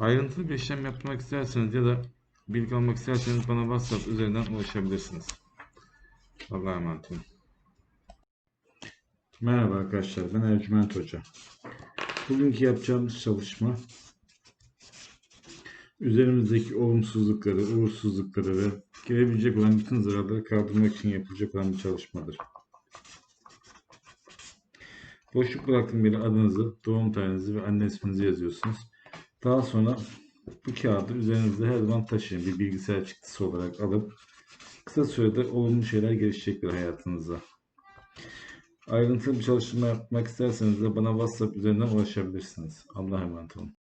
Ayrıntılı bir işlem yapmak isterseniz ya da bilgi almak isterseniz bana WhatsApp üzerinden ulaşabilirsiniz. Allah'a emanet olun. Merhaba arkadaşlar, ben Ercüment Hoca. Bugünkü yapacağımız çalışma üzerimizdeki olumsuzlukları, uğursuzlukları ve gelebilecek olan bütün zararları kaldırmak için yapılacak olan bir çalışmadır. Boşluk bıraktığım yere adınızı, doğum tarihinizi ve anne isminizi yazıyorsunuz. Daha sonra bu kağıdı üzerinizde her zaman taşıyın. Bir bilgisayar çıktısı olarak alıp kısa sürede olumlu şeyler gelişecektir hayatınızda. Ayrıntılı bir çalışma yapmak isterseniz de bana WhatsApp üzerinden ulaşabilirsiniz. Allah'a emanet olun.